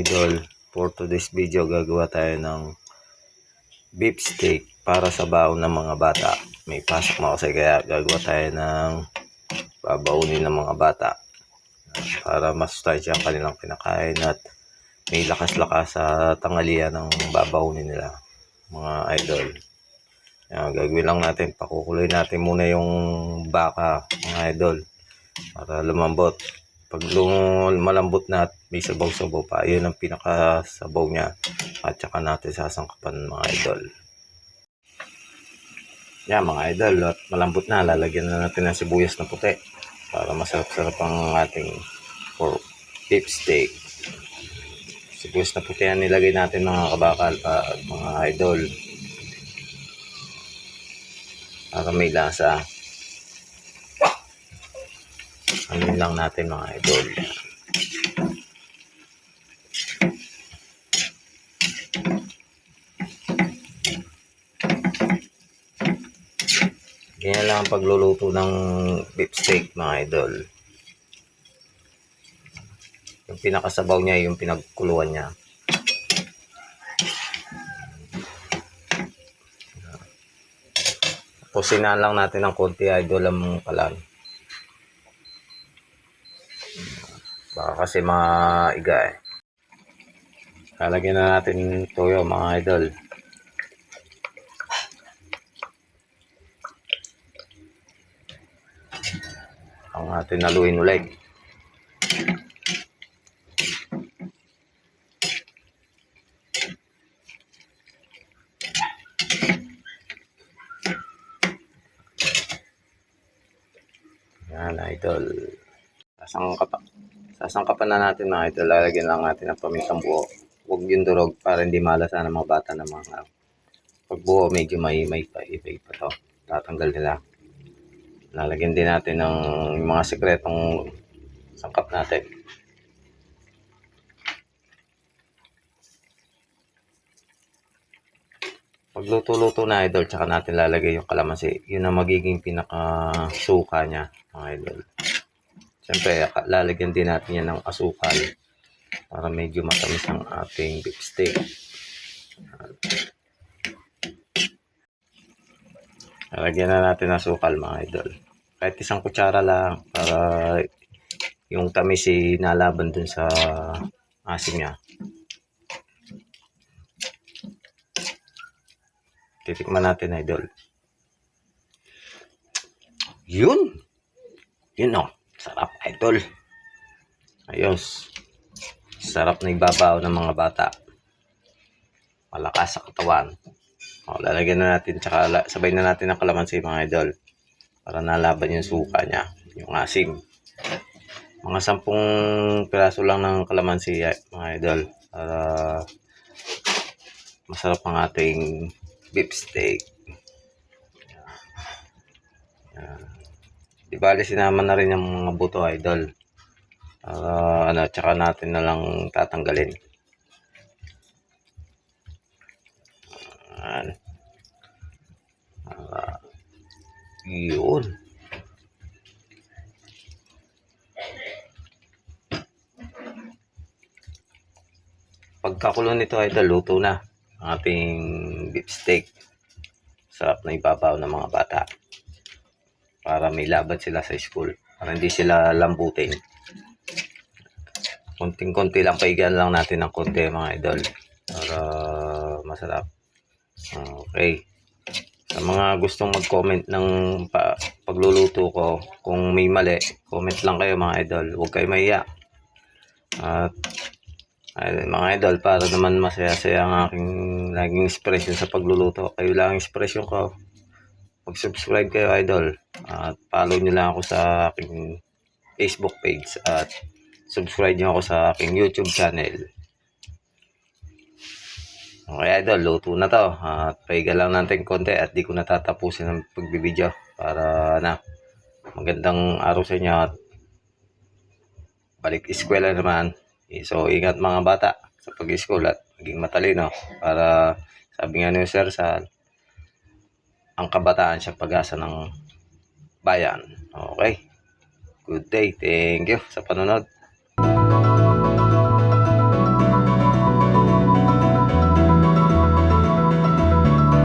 idol, for today's video gagawa tayo ng beef steak para sa baon ng mga bata. May pasok mo kasi kaya gagawa tayo ng babaunin ng mga bata para masustansya ang kanilang kinakain at may lakas-lakas sa tangalian ng babaunin nila mga idol. Yan, gagawin lang natin, pakukuloy natin muna yung baka mga idol para lumambot. Pag lum- malambot na at may sabaw-sabaw pa, yun ang pinakasabaw niya at saka natin sasangkapan mga idol. Yan mga idol, at malambot na, lalagyan na natin ng sibuyas na puti para masarap-sarap ang ating pork beef steak. Sibuyas na puti yan nilagay natin mga kabakal pa mga idol para may lasa. Ano lang natin mga idol. Ganyan lang ang pagluluto ng beef steak mga idol. Yung pinakasabaw niya, yung pinagkuluan niya. Pusinaan lang natin ng konti idol ang kalan. Baka kasi maiga eh. Lalagyan na natin toyo mga idol. Ang atin naluin ulit. Yan, idol. Sasangkapan, sasangkapan na natin mga idol. Lalagyan lang natin ng pamintang buo. Huwag yung durog para hindi malasa ng mga bata ng mga pag buo medyo may may pa iba pa to. Tatanggal nila. Lalagyan din natin ng mga sekretong sangkap natin. Pagluto-luto na idol, tsaka natin lalagay yung kalamansi. Yun ang magiging pinaka-suka niya, mga idol. Siyempre, lalagyan din natin yan ng asukal para medyo matamis ang ating beef steak. Lalagyan na natin ng asukal, mga idol. Kahit isang kutsara lang para yung tamis ay nalaban dun sa asim niya. Titikman natin, idol. Yun! Yun o. Sarap, idol. Ayos. Sarap na ibabaw ng mga bata. Malakas sa katawan. O, lalagyan na natin, tsaka sabay na natin ng kalamansi, mga idol. Para nalaban yung suka niya, yung asim. Mga sampung piraso lang ng kalamansi, mga idol. Para masarap ang ating beef steak. Di bali sinama na rin yung mga buto idol. Para ano, tsaka natin na lang tatanggalin. Yan. Para yun. Pagkakulo nito idol, luto na ang ating beef steak. Sarap na ibabaw ng mga bata. Para may laban sila sa school. Para hindi sila lambutin. Konting-konti lang, paigan lang natin ng konti mga idol. Para masarap. Okay. Sa mga gustong mag-comment ng pa, pagluluto ko, kung may mali, comment lang kayo mga idol. Huwag kayo mahiya. At ay, mga idol, para naman masaya-saya ang aking laging expression sa pagluluto. Kayo lang ang expression ko. Mag-subscribe kayo, idol. At follow nyo lang ako sa aking Facebook page. At subscribe nyo ako sa aking YouTube channel. Okay, idol, luto na to. At paiga lang natin konti at di ko natatapusin ang pagbibideo para na magandang araw sa inyo at balik eskwela naman. Eh, So, ingat mga bata sa pag-school at maging matalino para sabi nga ni Sir Sal, ang kabataan siya pag-asa ng bayan. Okay. Good day. Thank you sa panonood.